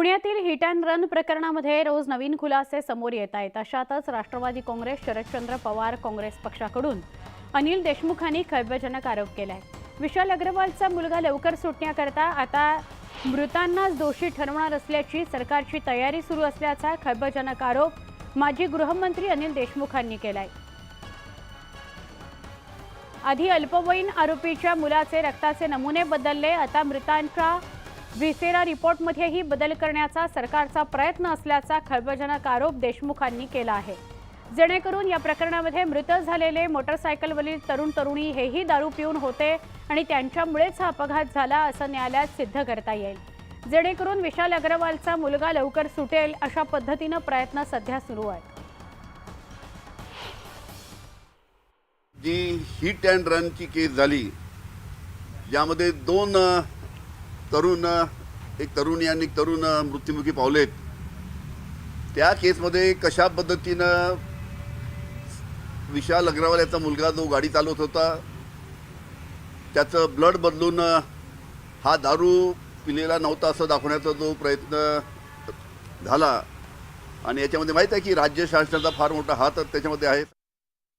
पुण्यातील hit and run प्रकरणामध्ये रोज नवीन खुलासे समोर येत आहेत. अशातच राष्ट्रवादी काँग्रेस शरदचंद्र पवार काँग्रेस पक्षाकडून अनिल देशमुखांनी खैबजनक आरोप केला आहे विशाल अग्रवालचा मुलगा लवकर सुटण्याकरता आता मृतांनाच दोषी ठरवणार असल्याची सरकारची तयारी सुरू असल्याचा खैबजनक आरोप माजी गृहमंत्री अनिल देशमुखांनी आहे आधी अल्पवयीन आरोपीच्या मुलाचे रक्ताचे नमुने बदलले आता मृतांच्या व्हिसेरा रिपोर्टमध्येही बदल करण्याचा सरकारचा प्रयत्न असल्याचा खळबळजनक आरोप देशमुखांनी केला आहे. जेणेकरून या प्रकरणामध्ये मृत झालेले मोटरसायकलवरील तरुण तरुणी हेही दारू पिऊन होते आणि त्यांच्यामुळेच हा अपघात झाला असं न्यायालयात सिद्ध करता येईल. जेणेकरून विशाल अग्रवालचा मुलगा लवकर सुटेल अशा पद्धतीनं प्रयत्न सध्या सुरू आहेत. जी हिट अँड रनची केस झाली ज्यामध्ये दोन तरुण एक तरुणी आणि एक तरुण मृत्युमुखी पावलेत. त्या केसमध्ये कशा पद्धतीनं विशाल अग्रवाल याचा मुलगा जो गाडी चालवत होता त्याचं ब्लड बदलून हा दारू पिलेला नव्हता असं दाखवण्याचा जो प्रयत्न झाला. आणि याच्यामध्ये माहीत आहे की राज्य शासनाचा फार मोठा हात त्याच्यामध्ये आहे.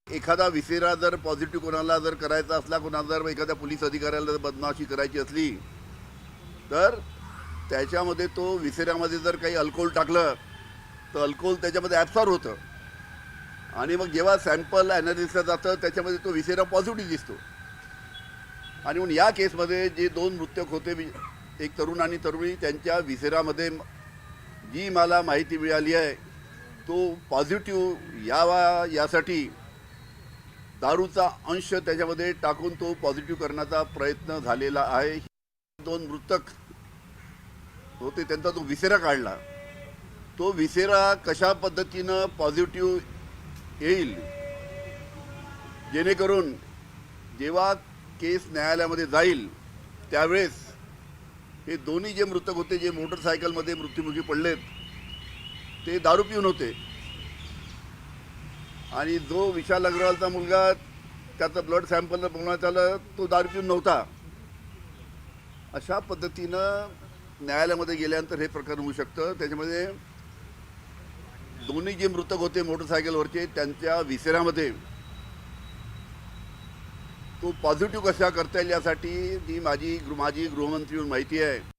एखादा विसेरा जर पॉझिटिव्ह कोणाला जर करायचा असला कोणाला जर एखाद्या पोलीस अधिकाऱ्याला जर बदमाशी करायची असली तर त्याच्यामध्ये तो विसेऱ्यामध्ये जर काही अल्कोहोल टाकलं तर अल्कोहोल त्याच्यामध्ये ॲब्सॉर्ब होतं. आणि मग जेव्हा सॅम्पल ॲनालिसिसला जातं त्याच्यामध्ये तो विसेरा पॉझिटिव्ह दिसतो. आणि म्हणून या केसमध्ये जे दोन मृतक होते एक तरुण आणि तरुणी त्यांच्या विसेरामध्ये जी मला माहिती मिळाली आहे तो पॉझिटिव्ह यावा यासाठी दारूचा अंश त्याच्यामध्ये टाकून तो पॉझिटिव्ह करण्याचा प्रयत्न झालेला आहे. दोन मृतक होते त्यांचा तो विसेरा काढला. तो विसेरा कशा पद्धतीनं पॉझिटिव्ह येईल? जेणेकरून जेव्हा केस न्यायालयामध्ये जाईल त्यावेळेस हे दोन्ही जे मृतक होते जे मोटरसायकलमध्ये मृत्युमुखी पडलेत ते दारू पिऊन होते. आणि जो विशाल अग्रवालचा मुलगा त्याचं ब्लड सॅम्पल बघण्यात आलं तो दारू पिऊन नव्हता. अशा पद्धतीनं न्यायालयामध्ये गेल्यानंतर हे प्रकरण होऊ शकतं. त्याच्यामध्ये दोन्ही जे मृतक होते मोटरसायकलवरचे त्यांच्या विसेऱ्यामध्ये तो पॉझिटिव्ह कशा करता येईल यासाठी ती माझी माझी गृहमंत्री माहिती आहे.